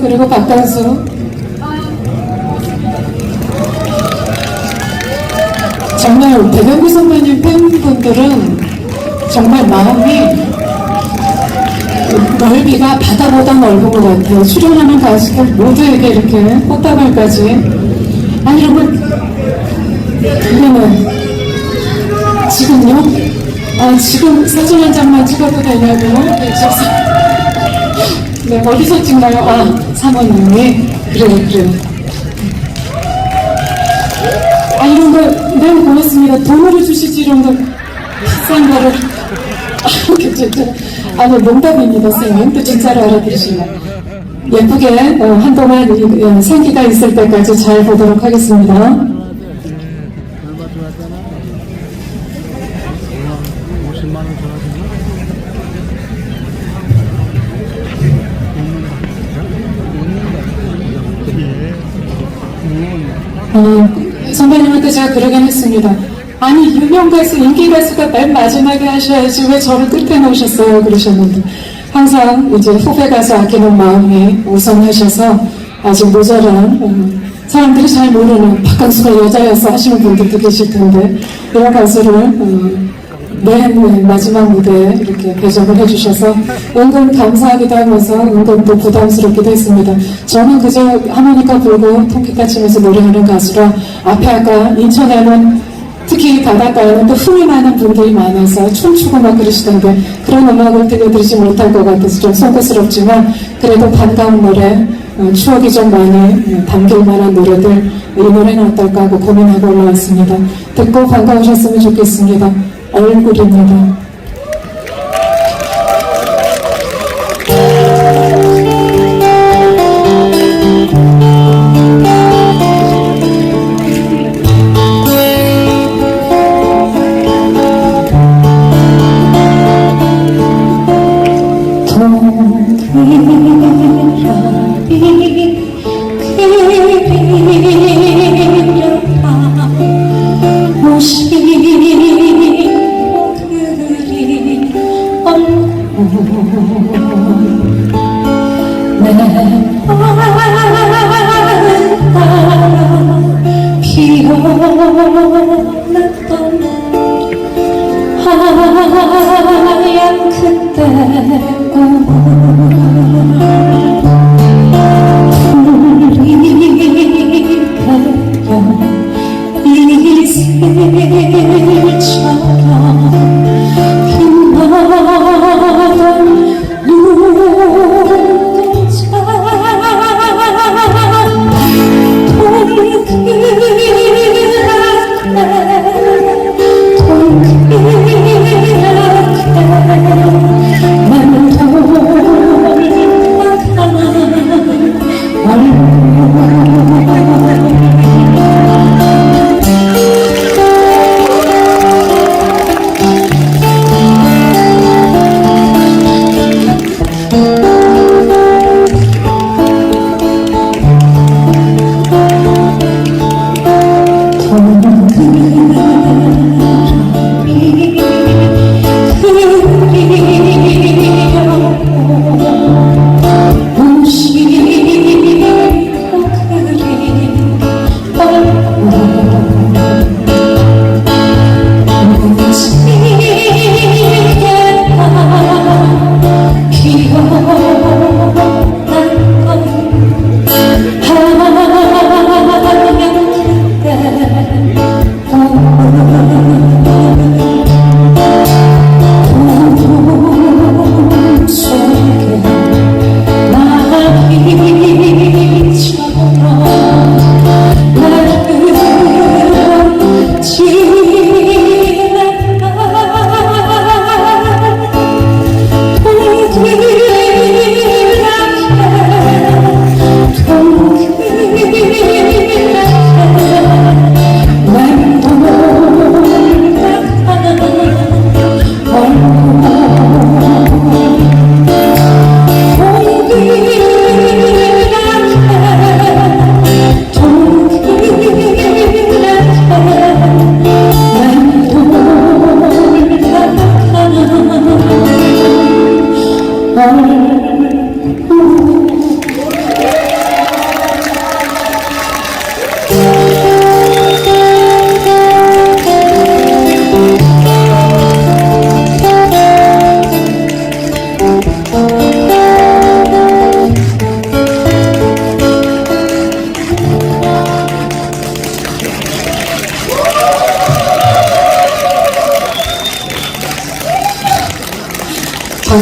그리고 박강수 정말 대경구 선배님 팬분들은 정말 마음이 넓이가 바다보다 넓은 것 같아요. 출연하는 가수들 모두에게 이렇게 꽃다발까지. 아니, 여러분, 이거는 지금요? 아, 지금 사진 한 장만 찍어도 되냐고요? 네, 저, 네, 어디서 찍나요? 아, 사모님이. 그래요, 그래요. 아, 이런 거, 네, 고맙습니다. 돈으로 주시지, 이런 거. 비싼 거를. 아, 괜찮죠? 아니, 농담입니다, 쌤. 또 진짜로 알아들으시면. 예쁘게, 어, 한동안 생기가 있을 때까지 잘 보도록 하겠습니다. 했습니다. 아니 유명 가수, 인기 가수가 맨 마지막에 하셔야지 왜 저를 끝에 놓으셨어요? 그러셨는데 항상 이제 후배 가수 아끼는 마음이 우선하셔서 아직 모자란 음, 사람들이 잘 모르는 박강수가 여자여서 하시는 분들도 계실 텐데 이런 가수를 음, 맨 마지막 무대에 이렇게 배정을 해주셔서 은근 감사하기도 하면서 은근 또 부담스럽기도 했습니다. 저는 그저 하모니카 불고 통기타 치면서 노래하는 가수라 앞에 아까 인천에는 특히 바닷가에는 또 흥이 많은 분들이 많아서 춤추고 막 그러시던데 그런 음악을 들려드리지 못할 것 같아서 좀 송구스럽지만 그래도 반가운 노래 어, 추억이 좀 많이 어, 담길 만한 노래들 이 노래는 어떨까 하고 고민하고 올라왔습니다. 듣고 반가우셨으면 좋겠습니다. 얼굴입니다.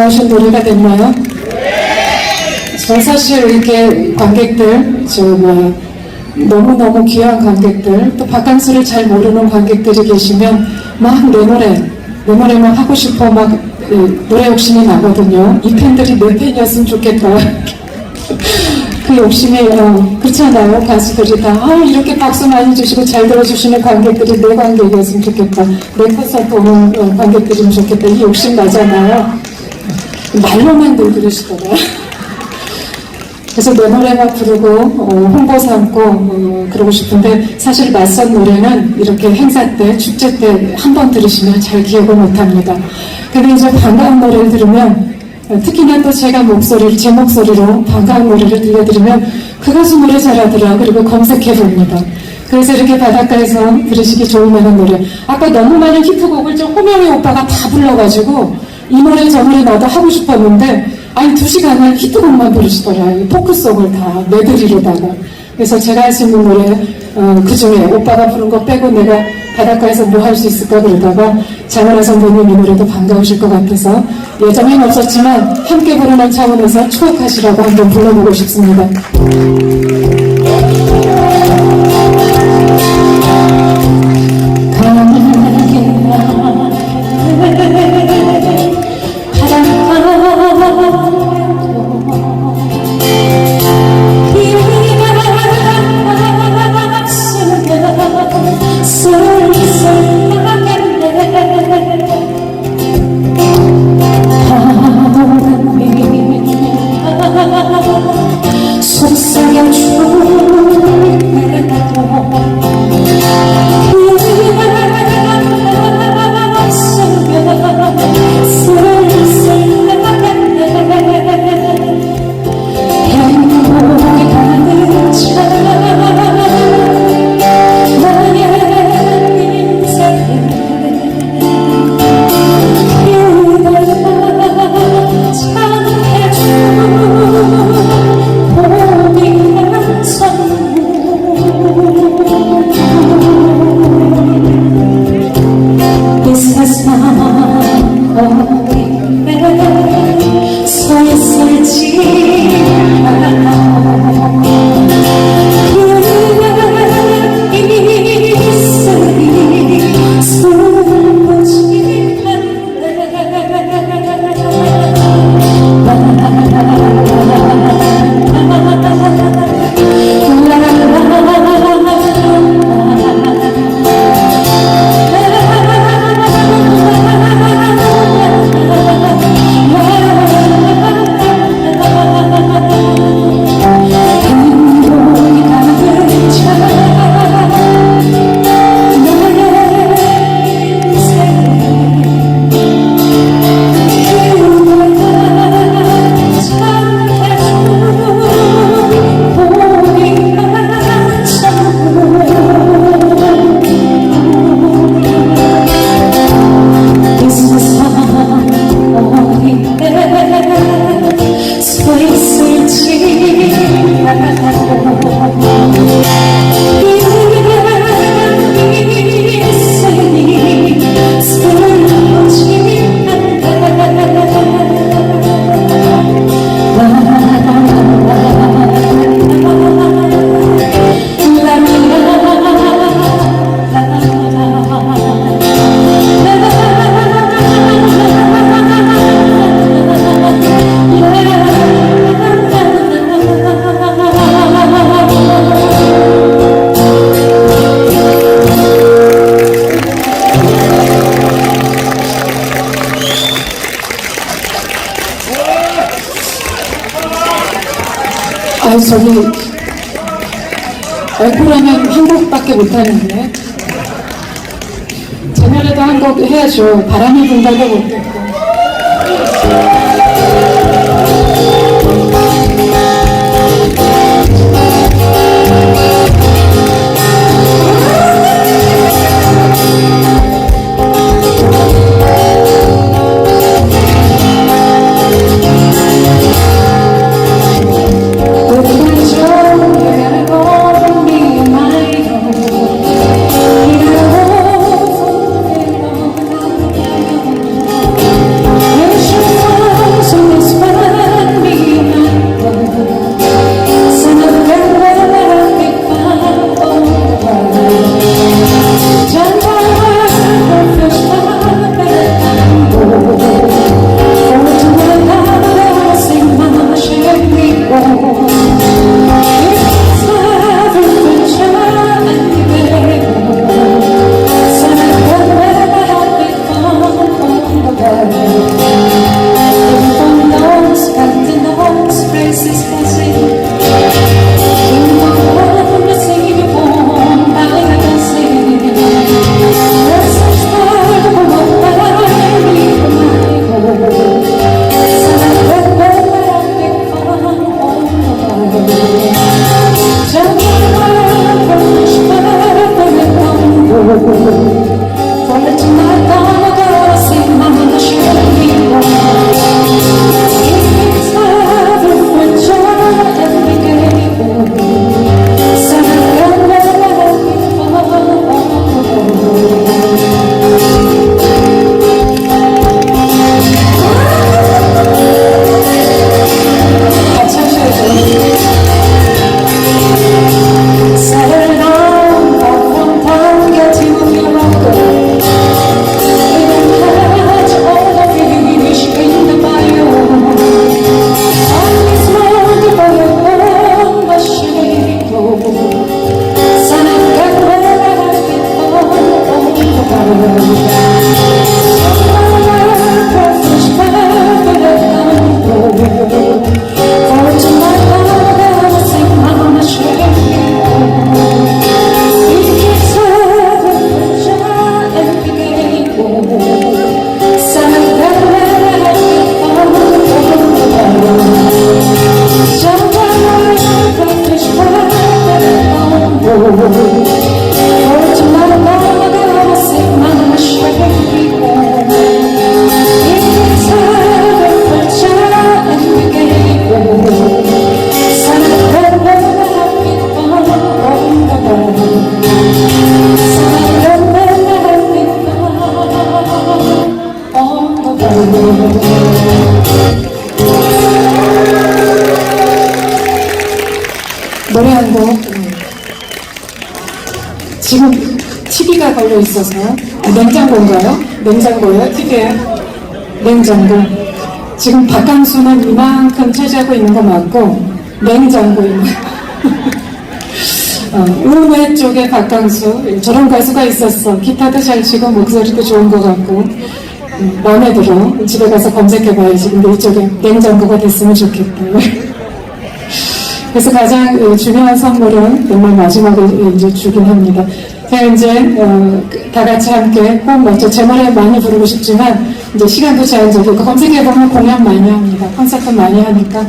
반가우신 노래가 됐나요? 저 사실 이렇게 관객들, 저 뭐, 너무너무 귀한 관객들, 또 박강수를 잘 모르는 관객들이 계시면 막 내 노래, 내 노래만 하고 싶어 막 예, 노래 욕심이 나거든요. 이 팬들이 내 팬이었으면 좋겠다. 그 욕심이 어, 그렇잖아요. 가수들이 다 아, 이렇게 박수 많이 주시고 잘 들어주시는 관객들이 내 관객이었으면 좋겠다. 내 콘서트 오는 어, 관객들이면 좋겠다. 이 욕심 나잖아요. 말로만 늘 그러시더라고요. 그래서 내 노래만 부르고 어, 홍보 삼고 어, 그러고 싶은데 사실 낯선 노래는 이렇게 행사 때 축제 때 한 번 들으시면 잘 기억을 못합니다. 근데 이제 반가운 노래를 들으면 어, 특히나 또 제가 목소리를 제 목소리로 반가운 노래를 들려드리면 그 가수 노래 잘하더라 그리고 검색해 봅니다. 그래서 이렇게 바닷가에서 들으시기 좋을 만한 노래 아까 너무 많은 히트곡을 좀 호명이 오빠가 다 불러가지고 이 노래 저 노래 나도 하고 싶었는데 아니 두 시간을 히트곡만 부르시더라 이 포크송을 다 메들리로다가 그래서 제가 할 수 있는 노래 어, 그 중에 오빠가 부른 거 빼고 내가 바닷가에서 뭐 할 수 있을까 그러다가 장원아 선배님 이 노래도 반가우실 것 같아서 예정엔 없었지만 함께 부르는 차원에서 추억하시라고 한번 불러보고 싶습니다. 못하는데. 제 노래도 한 곡 해야죠. 바람이 분다고 못했고 Senhor. 걸려 있어서 아, 냉장고인가요? 냉장고예요? TV예요? 냉장고. 지금 박강수는 이만큼 차지하고 있는 거 맞고 냉장고입니다. 어, 우회 쪽에 박강수 저런 가수가 있었어. 기타도 잘 치고 목소리도 좋은 것 같고 음, 마음에 들어. 집에 가서 검색해봐야지. 근데 이쪽에 냉장고가 됐으면 좋겠다. 그래서 가장 어, 중요한 선물은 정말 마지막에 이제 주긴 합니다. 제가 이제 어, 그다 같이 함께 호흡 맞춰 제 노래 많이 부르고 싶지만 이제 시간도 제한적이고 검색해 보면 공연 많이 합니다. 콘서트 많이 하니까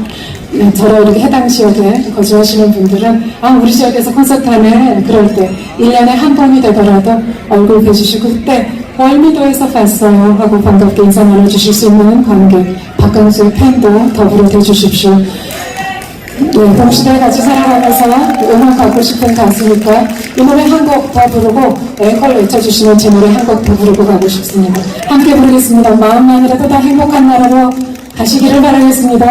예, 저로 이렇게 해당 지역에 거주하시는 분들은 아 우리 지역에서 콘서트 하네 그럴 때 1년에 한 번이 되더라도 얼굴 뵈주시고 그때 월미도에서 봤어요 하고 반갑게 인사 나눠주실 수 있는 관계 박강수의 팬도 더불어 대주십시오. 네, 동시대 같이 살아가면서 음악 갖고 싶은 가수니까 이 노래 한 곡 더 부르고 앵콜 외쳐주시면 제 노래 한 곡 더 부르고 가고 싶습니다. 함께 부르겠습니다. 마음만이라도 다 행복한 나라로 가시기를 바라겠습니다.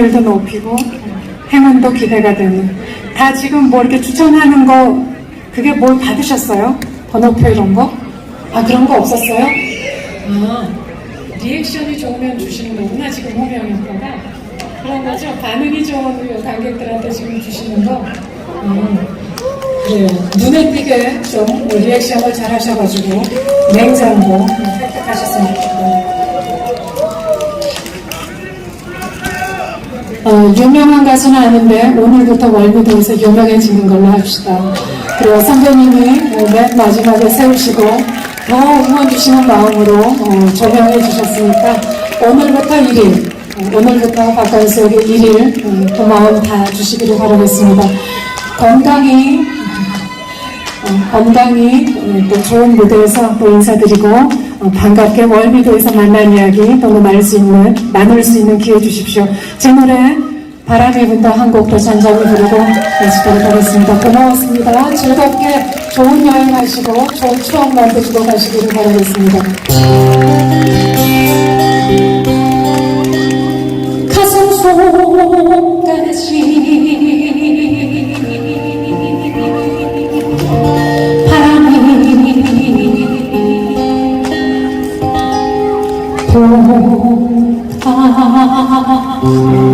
경쟁률도 높이고, 행운도 기대가 되는. 다 지금 뭐 이렇게 추천하는 거, 그게 뭘 받으셨어요? 번호표 이런 거? 아, 그런 거 없었어요? 아, 리액션이 좋으면 주시는 거구나, 지금 호명인가가. 그런 거죠? 반응이 좋은 관객들한테 지금 주시는 거? 음. 그래요. 눈에 띄게 좀 리액션을 잘 하셔가지고 냉장고 획득하셨으면 좋겠네요. 어, 유명한 가수는 아닌데 오늘부터 월미도에서 유명해지는 걸로 합시다. 그리고 선배님이 어, 맨 마지막에 세우시고 더 응원 주시는 마음으로 어, 조명해 주셨으니까 오늘부터 1일, 어, 오늘부터 여기 1일 음, 고마움 다 주시기를 바라겠습니다. 건강히 어, 건강히 어, 또 좋은 무대에서 또 인사드리고 어, 반갑게 월미도에서 만난 이야기 또 나눌 수 있는 나눌 수 있는 기회 주십시오. 제 노래 바람이 분다 한 곡 더 잔잔히 부르고 연습하도록 하겠습니다. 고마웠습니다. 즐겁게 좋은 여행 하시고 좋은 추억 만드시고 가시기를 바라겠습니다. 가슴 속까지 가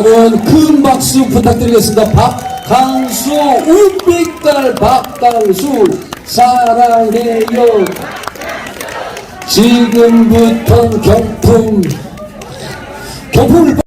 여러분 큰 박수 부탁드리겠습니다. 박강수 우백달 박강수 사랑해요. 지금부터 경품 경품을